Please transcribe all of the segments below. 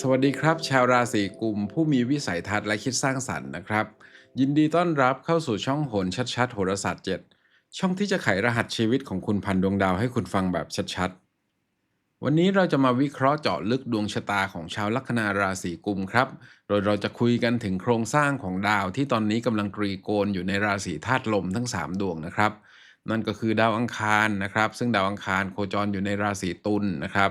สวัสดีครับ ชาวราศีกุม ผู้มีวิสัยทัศน์และคิดสร้างสรรค์นะครับ ยินดีต้อนรับเข้าสู่ช่องโหนชัดๆโหราศาสตร์7ช่องที่จะไขรหัสชีวิตของคุณพันดวงดาวให้คุณฟังแบบชัดๆ วันนี้เราจะมาวิเคราะห์เจาะลึกดวงชะตาของชาวลัคนาราศีกุมครับ โดยเราจะคุยกันถึงโครงสร้างของดาวที่ตอนนี้กำลังตรีโกณอยู่ในราศีธาตุลมทั้ง 3 ดวงนะครับ นั่นก็คือดาวอังคารนะครับ ซึ่งดาวอังคารโคจรอยู่ในราศีตุลนะครับ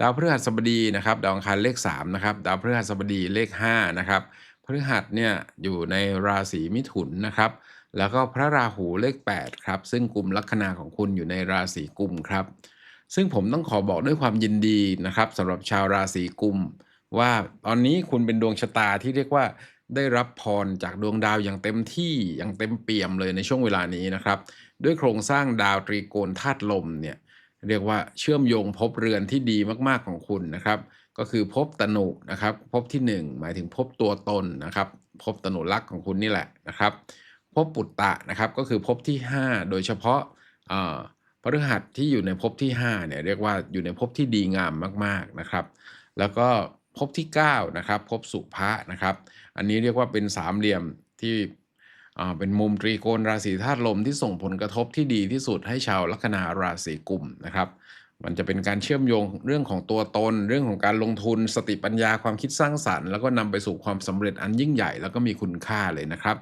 ดาวพฤหัสบดีนะครับ ดาวอังคารเลข3นะครับ ดาวพฤหัสบดีเลข5นะครับพฤหัสเนี่ยอยู่ในราศีมิถุนนะครับ แล้วก็พระราหูเลข8ครับ ซึ่งกลุ่มลัคนาของคุณอยู่ในราศีกุมครับ ซึ่งผมต้องขอบอกด้วยความยินดีนะครับสำหรับชาวราศีกุม ว่าตอนนี้คุณเป็นดวงชะตาที่เรียกว่าได้รับพรจากดวงดาวอย่างเต็มที่อย่างเต็มเปี่ยมเลยในช่วงเวลานี้นะครับ ด้วยโครงสร้างดาวตรีโกณธาตุลมเนี่ยเรียกว่าเชื่อมโยงภพเรือนที่ดีมากๆของคุณนะครับ ก็คือภพตนุนะครับภพที่ 1 หมายถึงภพตัวตนนะครับภพตนุลักษ์ของคุณนี่แหละนะครับภพปุตตะนะครับก็คือภพที่ 5 โดยเฉพาะอ่าพฤหัสที่อยู่ในภพที่5เนี่ยเรียกว่าอยู่ในภพที่ดีงามมากๆนะครับ แล้วก็ภพที่9นะครับภพสุภะนะครับ อันนี้เรียกว่าเป็นสามเหลี่ยมที่ เป็นมุมตรีโกณราศีธาตุลมที่ส่งผลกระทบที่ดีที่สุดให้ชาวลัคนาราศีกุมนะครับ มันจะเป็นการเชื่อมโยงเรื่องของตัวตน เรื่องของการลงทุนสติปัญญาความคิดสร้างสรรค์ แล้วก็นำไปสู่ความสำเร็จอันยิ่งใหญ่แล้วก็มีคุณค่าเลยนะครับ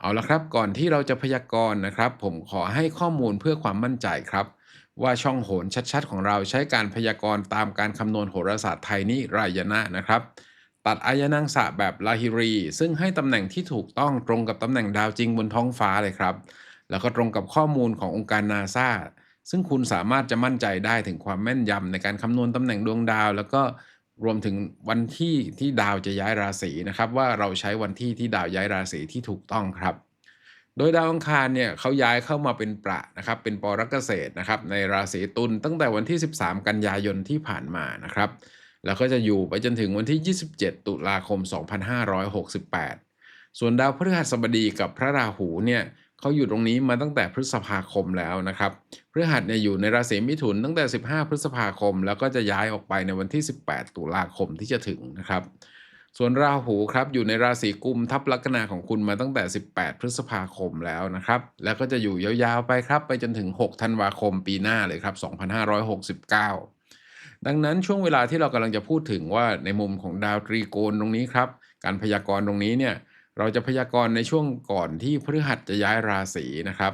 เอาละครับก่อนที่เราจะพยากรณ์นะครับ ผมขอให้ข้อมูลเพื่อความมั่นใจครับว่าช่องโหนชัดๆ ของเราใช้การพยากรณ์ตามการคำนวณโหราศาสตร์ไทยนิรายณะนะครับ ตัดอายนังสะแบบลาฮิรี ซึ่งให้ตำแหน่งที่ถูกต้องตรงกับตำแหน่งดาวจริงบนท้องฟ้าเลยครับ แล้วก็ตรงกับข้อมูลขององค์การนาซาซึ่งคุณสามารถจะมั่นใจได้ถึงความแม่นยำในการคำนวณตำแหน่งดวงดาว แล้วก็รวมถึงวันที่ที่ดาวจะย้ายราศีนะครับ ว่าเราใช้วันที่ที่ดาวย้ายราศีที่ถูกต้องครับ โดยดาวอังคารเนี่ยเขาย้ายเข้ามาเป็นประนะครับ เป็นปรกเกษตรนะครับในราศีตุลตั้งแต่วันที่ 13 กันยายนที่ผ่านมานะครับ แล้วก็จะอยู่ไปจนถึงวันที่ 27 ตุลาคม 2568 ส่วนดาวพฤหัสบดีกับพระราหูเนี่ยเขาอยู่ตรงนี้มาตั้งแต่พฤษภาคมแล้วนะครับพฤหัสเนี่ยอยู่ในราศีมิถุนตั้งแต่ 15 พฤษภาคม แล้วก็จะย้ายออกไปในวันที่ 18 ตุลาคมที่จะถึงนะครับ ส่วนราหูครับอยู่ในราศีกุมทับลัคนาของคุณมาตั้งแต่ 18 พฤษภาคมแล้วนะครับ แล้วก็จะอยู่ยาวๆไปครับ ไปจนถึง 6 ธันวาคมปีหน้าเลยครับ 2569 ดังนั้นช่วงเวลาที่เรากำลังจะพูดถึงว่าในมุมของดาวตรีโกณตรงนี้ครับ การพยากรณ์ตรงนี้เนี่ยเราจะพยากรณ์ในช่วงก่อนที่พฤหัสจะย้ายราศีนะครับ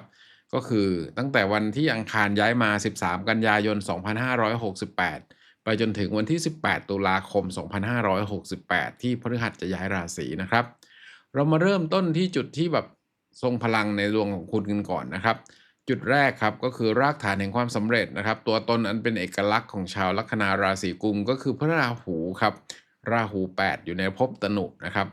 ก็คือตั้งแต่วันที่อังคารย้ายมา 13 กันยายน 2568 ไปจนถึงวันที่ 18 ตุลาคม 2568 ที่พฤหัสจะย้ายราศีนะครับ เรามาเริ่มต้นที่จุดที่แบบทรงพลังในดวงของคุณกันก่อนนะครับ จุดแรกครับก็คือรากฐานแห่งความสำเร็จนะครับ ตัวตนอันเป็นเอกลักษณ์ของชาวลัคนาราศีกุม ก็คือพระราหูครับ ราหู 8 อยู่ในภพตนุนะครับ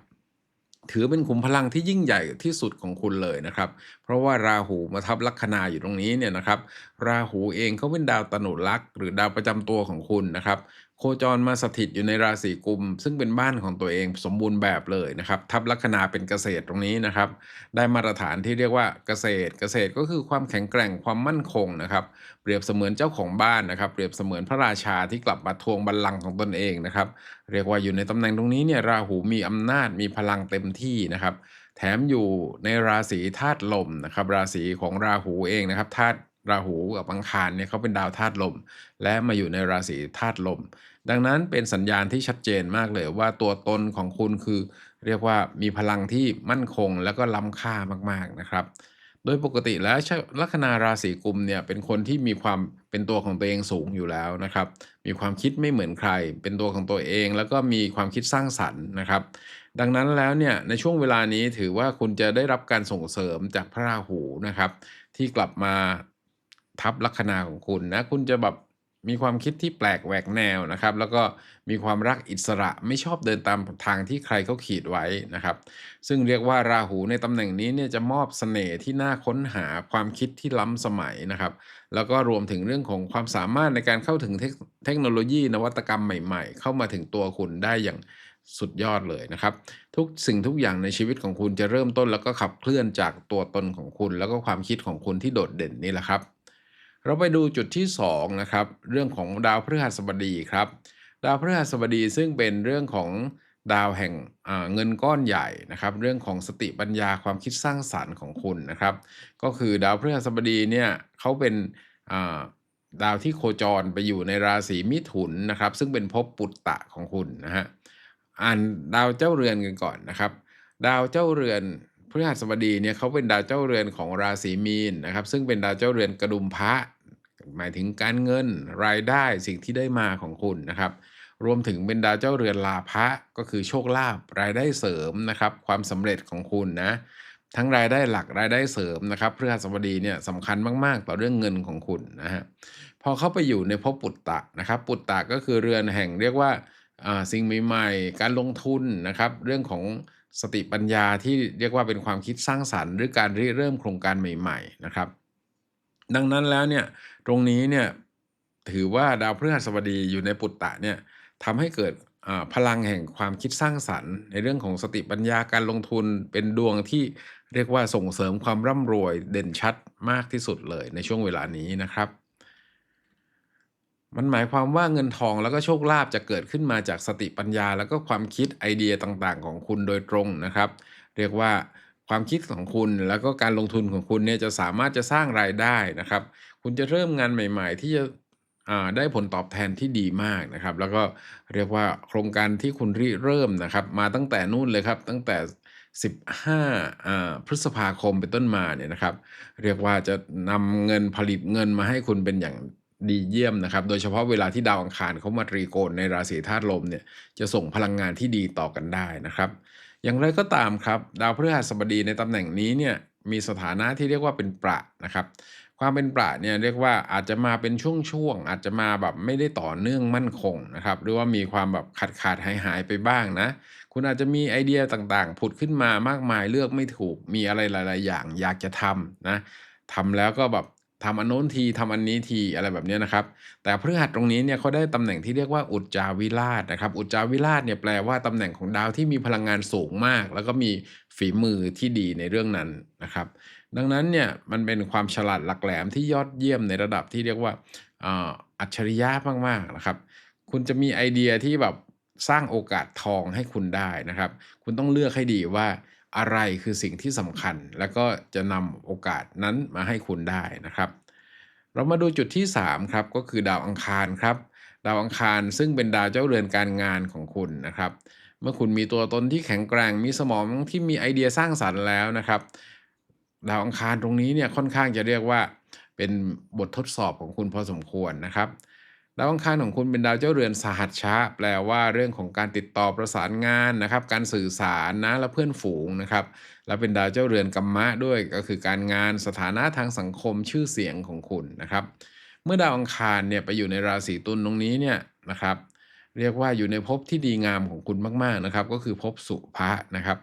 ถือเป็นขุมพลังที่ยิ่งใหญ่ที่สุดของคุณเลยนะครับ เพราะว่าราหูมาทับลัคนาอยู่ตรงนี้เนี่ยนะครับ ราหูเองเขาเป็นดาวตนุลักษ์หรือดาวประจำตัวของคุณนะครับ โคจรมาสถิตอยู่ในราศีกุม ซึ่งเป็นบ้านของตัวเองสมบูรณ์แบบเลยนะครับ ทับลัคนาเป็นเกษตรตรงนี้นะครับ ได้มาตรฐานที่เรียกว่าเกษตร เกษตรก็คือความแข็งแกร่งความมั่นคงนะครับ เปรียบเสมือนเจ้าของบ้านนะครับ เปรียบเสมือนพระราชาที่กลับมาทวงบัลลังก์ของตนเองนะครับ เรียกว่าอยู่ในตำแหน่งตรงนี้เนี่ยราหูมีอำนาจมีพลังเต็มที่นะครับ แถมอยู่ในราศีธาตุลมนะครับ ราศีของราหูเองนะครับธาตุ ราหูกับอังคารเนี่ยเขาเป็นดาวธาตุลม และมาอยู่ในราศีธาตุลม ดังนั้นเป็นสัญญาณที่ชัดเจนมากเลยว่าตัวตนของคุณคือ เรียกว่ามีพลังที่มั่นคงแล้วก็ล้ำค่ามากๆนะครับ โดยปกติแล้วชาวลัคนาราศีกุมเนี่ยเป็นคนที่มีความเป็นตัวของตัวเองสูงอยู่แล้วนะครับ มีความคิดไม่เหมือนใคร เป็นตัวของตัวเอง แล้วก็มีความคิดสร้างสรรค์นะครับดังนั้นแล้วเนี่ยในช่วงเวลานี้ถือว่าคุณจะได้รับการส่งเสริมจากพระราหูนะครับ ที่กลับมา ทับลัคนาของคุณนะคุณจะแบบมีความคิดที่แปลกแหวกแนวนะครับ แล้วก็มีความรักอิสระไม่ชอบเดินตามทางที่ใครเขาขีดไว้นะครับ ซึ่งเรียกว่าราหูในตำแหน่งนี้เนี่ยจะมอบเสน่ห์ที่น่าค้นหาความคิดที่ล้ำสมัยนะครับ แล้วก็รวมถึงเรื่องของความสามารถในการเข้าถึงเทคเทคโนโลยีนวัตกรรมใหม่ๆ เข้ามาถึงตัวคุณได้อย่างสุดยอดเลยนะครับ ทุกสิ่งทุกอย่างในชีวิตของคุณจะเริ่มต้น แล้วก็ขับเคลื่อนจากตัวตนของคุณ แล้วก็ความคิดของคุณที่โดดเด่นนี่แหละครับ เราไปดูจุดที่2นะครับเรื่องของดาวพฤหัสบดีครับ ดาวพฤหัสบดีซึ่งเป็นเรื่องของดาวแห่งเงินก้อนใหญ่นะครับ เรื่องของสติปัญญาความคิดสร้างสรรค์ของคุณนะครับ ก็คือดาวพฤหัสบดีเนี่ยเขาเป็นาดาวที่โคจรไปอยู่ในราศีมิถุนนะครับ ซึ่งเป็นภพปุตตะของคุณนะฮะอ่านดาวเจ้าเรือนกันก่อนนะครับ ดาวเจ้าเรือนพฤหัสบดีเนี่ยเขาเป็นดาวเจ้าเรือนของราศีมีนนะครับ ซึ่งเป็นดาวเจ้าเรือนกระดุมพระ หมายถึงการเงินรายได้สิ่งที่ได้มาของคุณนะครับ รวมถึงเป็นดาวเจ้าเรือนลาภะก็คือโชคลาภรายได้เสริมนะครับ ความสำเร็จของคุณนะทั้งรายได้หลักรายได้เสริมนะครับพฤหัสบดีเนี่ยสำคัญมากๆ ต่อเรื่องเงินของคุณนะฮะพอเข้าไปอยู่ในภพปุตตะนะครับ ปุตตะก็คือเรือนแห่งเรียกว่าสิ่งใหม่ๆ การลงทุนนะครับ เรื่องของสติปัญญาที่เรียกว่าเป็นความคิดสร้างสรรค์ หรือการริเริ่มโครงการใหม่ ๆ นะครับ ดังนั้นแล้วเนี่ยตรงนี้เนี่ยถือว่าดาวพฤหัสบดีอยู่ในปุตตะเนี่ยทำให้เกิดพลังแห่งความคิดสร้างสรรค์ ในเรื่องของสติปัญญาการลงทุนเป็นดวงที่เรียกว่าส่งเสริมความร่ำรวยเด่นชัดมากที่สุดเลยในช่วงเวลานี้นะครับ มันหมายความว่าเงินทองแล้วก็โชคลาภจะเกิดขึ้นมาจากสติปัญญา แล้วก็ความคิดไอเดียต่างๆ ของคุณโดยตรงนะครับ เรียกว่า ความคิดของคุณแล้วก็การลงทุนของคุณเนี่ยจะสามารถจะสร้างรายได้นะครับ คุณจะเริ่มงานใหม่ ๆ ที่จะได้ผลตอบแทนที่ดีมากนะครับ แล้วก็เรียกว่าโครงการที่คุณริเริ่มนะครับ มาตั้งแต่นู่นเลยครับ ตั้งแต่ 15อ่าพฤษภาคมเป็นต้นมาเนี่ยนะครับ เรียกว่าจะนำเงินผลิตเงินมาให้คุณเป็นอย่างดีเยี่ยมนะครับ โดยเฉพาะเวลาที่ดาวอังคารเขามาตรีโกณในราศีธาตุลมเนี่ยจะส่งพลังงานที่ดีต่อกันได้นะครับ อย่างไรก็ตามครับ ดาวพฤหัสบดีในตำแหน่งนี้เนี่ยมีสถานะที่เรียกว่าเป็นประนะครับ ความเป็นประเนี่ยเรียกว่าอาจจะมาเป็นช่วงๆอาจจะมาแบบไม่ได้ต่อเนื่องมั่นคงนะครับหรือว่ามีความแบบขาดขาดหายหายไปบ้างนะ คุณอาจจะมีไอเดียต่างๆ ผุดขึ้นมามากมายเลือกไม่ถูกมีอะไรหลาย ๆ อย่างอยากจะทำนะทำแล้วก็แบบ ทำอันโน้นทีทำอันนี้ทีอะไรแบบนี้นะครับ แต่พฤหัสตรงนี้เนี่ยเขาได้ตำแหน่งที่เรียกว่าอุจจาวิราชนะครับ อุจจาวิราชเนี่ยแปลว่าตำแหน่งของดาวที่มีพลังงานสูงมาก แล้วก็มีฝีมือที่ดีในเรื่องนั้นนะครับ ดังนั้นเนี่ยมันเป็นความฉลาดหลักแหลมที่ยอดเยี่ยมในระดับที่เรียกว่าอัจฉริยะมากๆนะครับ คุณจะมีไอเดียที่แบบสร้างโอกาสทองให้คุณได้นะครับ คุณต้องเลือกให้ดีว่า อะไรคือสิ่งที่สำคัญ แล้วก็จะนำโอกาสนั้นมาให้คุณได้นะครับ เรามาดูจุดที่ 3 ครับ ก็คือดาวอังคารครับ ดาวอังคารซึ่งเป็นดาวเจ้าเรือนการงานของคุณนะครับ เมื่อคุณมีตัวตนที่แข็งแกร่งมีสมองที่มีไอเดียสร้างสรรค์แล้วนะครับ ดาวอังคารตรงนี้เนี่ยค่อนข้างจะเรียกว่าเป็นบททดสอบของคุณพอสมควรนะครับ ดาวอังคารของคุณเป็นดาวเจ้าเรือนสหัชชะแปลว่าเรื่องของการติดต่อประสานงานนะครับ การสื่อสารนะและเพื่อนฝูงนะครับ แล้วเป็นดาวเจ้าเรือนกัมมะด้วยก็คือการงานสถานะทางสังคมชื่อเสียงของคุณนะครับ เมื่อดาวอังคารเนี่ยไปอยู่ในราศีตุลตรงนี้เนี่ยนะครับเรียกว่าอยู่ในภพที่ดีงามของคุณมากๆนะครับ ก็คือภพสุภะนะครับ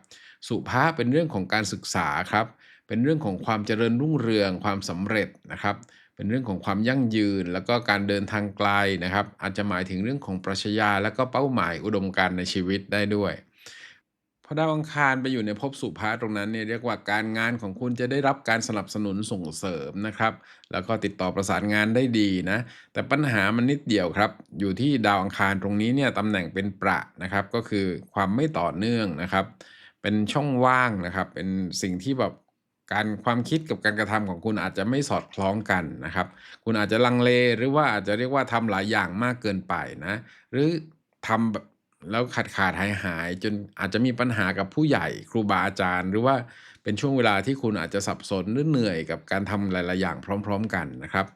สุภะเป็นเรื่องของการศึกษาครับ เป็นเรื่องของความเจริญรุ่งเรืองความสำเร็จนะครับ เป็นเรื่องของความยั่งยืน แล้วก็การเดินทางไกลนะครับ อาจจะหมายถึงเรื่องของปรัชญา และก็เป้าหมายอุดมการณ์ในชีวิตได้ด้วยพอดาวอังคารไปอยู่ในภพสุภะตรงนั้นเนี่ยเรียกว่าการงานของคุณจะได้รับการสนับสนุนส่งเสริมนะครับ แล้วก็ติดต่อประสานงานได้ดีนะ แต่ปัญหามันนิดเดียวครับ อยู่ที่ดาวอังคารตรงนี้เนี่ยตำแหน่งเป็นประนะครับ ก็คือความไม่ต่อเนื่องนะครับ เป็นช่องว่างนะครับ เป็นสิ่งที่แบบ การความคิดกับการกระทำของคุณอาจจะไม่สอดคล้องกันนะครับ คุณอาจจะลังเลหรือว่าอาจจะเรียกว่าทำหลายอย่างมากเกินไปนะ หรือทำแบบแล้วขาดขาดหายหายจนอาจจะมีปัญหากับผู้ใหญ่ครูบาอาจารย์ หรือว่าเป็นช่วงเวลาที่คุณอาจจะสับสนหรือเหนื่อยกับการทำหลาย ๆ อย่างพร้อม ๆ กันนะครับ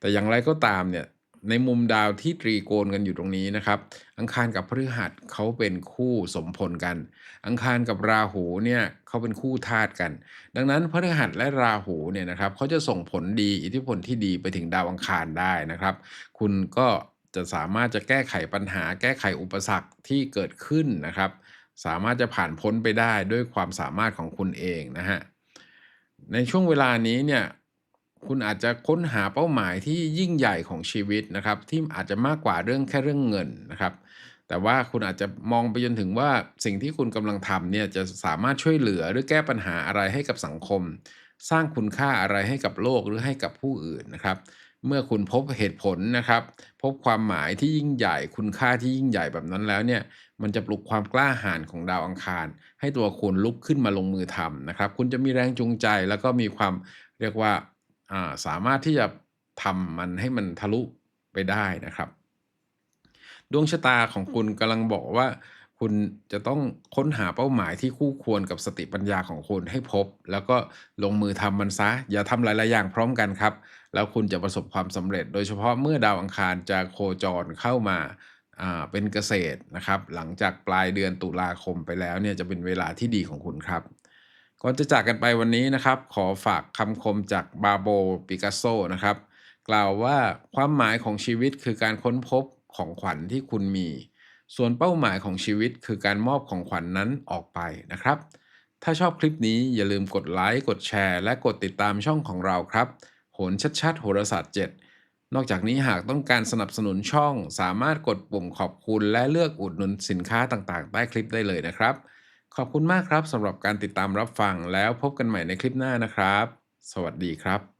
แต่อย่างไรก็ตามเนี่ย ในมุมดาวที่ตรีโกณกันอยู่ตรงนี้นะครับ อังคารกับพฤหัสเขาเป็นคู่สมพลกัน อังคารกับราหูเนี่ยเขาเป็นคู่ธาตุกัน ดังนั้นพฤหัสและราหูเนี่ยนะครับเขาจะส่งผลดีอิทธิพลที่ดีไปถึงดาวอังคารได้นะครับ คุณก็จะสามารถจะแก้ไขปัญหา แก้ไขอุปสรรคที่เกิดขึ้นนะครับ สามารถจะผ่านพ้นไปได้ด้วยความสามารถของคุณเองนะฮะในช่วงเวลานี้เนี่ย คุณอาจจะค้นหาเป้าหมายที่ยิ่งใหญ่ของชีวิตนะครับ ที่อาจจะมากกว่าเรื่องแค่เรื่องเงินนะครับ แต่ว่าคุณอาจจะมองไปจนถึงว่าสิ่งที่คุณกำลังทำเนี่ยจะสามารถช่วยเหลือหรือแก้ปัญหาอะไรให้กับสังคม สร้างคุณค่าอะไรให้กับโลกหรือให้กับผู้อื่นนะครับ เมื่อคุณพบเหตุผลนะครับ พบความหมายที่ยิ่งใหญ่ คุณค่าที่ยิ่งใหญ่แบบนั้นแล้วเนี่ยมันจะปลุกความกล้าหาญของดาวอังคาร ให้ตัวคุณลุกขึ้นมาลงมือทำนะครับ คุณจะมีแรงจูงใจแล้วก็มีความเรียกว่าอ่า สามารถที่จะทำมันให้มันทะลุไปได้นะครับ ดวงชะตาของคุณกำลังบอกว่าคุณจะต้องค้นหาเป้าหมายที่คู่ควรกับสติปัญญาของคุณให้พบ แล้วก็ลงมือทำมันซะ อย่าทำหลายๆอย่างพร้อมกันครับ แล้วคุณจะประสบความสำเร็จ โดยเฉพาะเมื่อดาวอังคารจะโคจรเข้ามาอ่าเป็นเกษตรนะครับ หลังจากปลายเดือนตุลาคมไปแล้วเนี่ยจะเป็นเวลาที่ดีของคุณครับ ก่อนจะจากกันไปวันนี้นะครับ ขอฝากคำคมจากบาโบปิกัสโซนะครับ กล่าวว่าความหมายของชีวิตคือการค้นพบของขวัญที่คุณมี ส่วนเป้าหมายของชีวิตคือการมอบของขวัญนนั้นออกไปนะครับ ถ้าชอบคลิปนี้อย่าลืมกดไลค์กดแชร์ และกดติดตามช่องของเราครับโหนชัดๆโหราศาสตร์ 7นอกจากนี้หากต้องการสนับสนุนช่อง สามารถกดปุ่มขอบคุณและเลือกอุดหนุนสินค้าต่างๆ ใต้คลิปได้เลยนะครับ ขอบคุณมากครับสำหรับการติดตามรับฟังแล้วพบกันใหม่ในคลิปหน้านะครับ สวัสดีครับ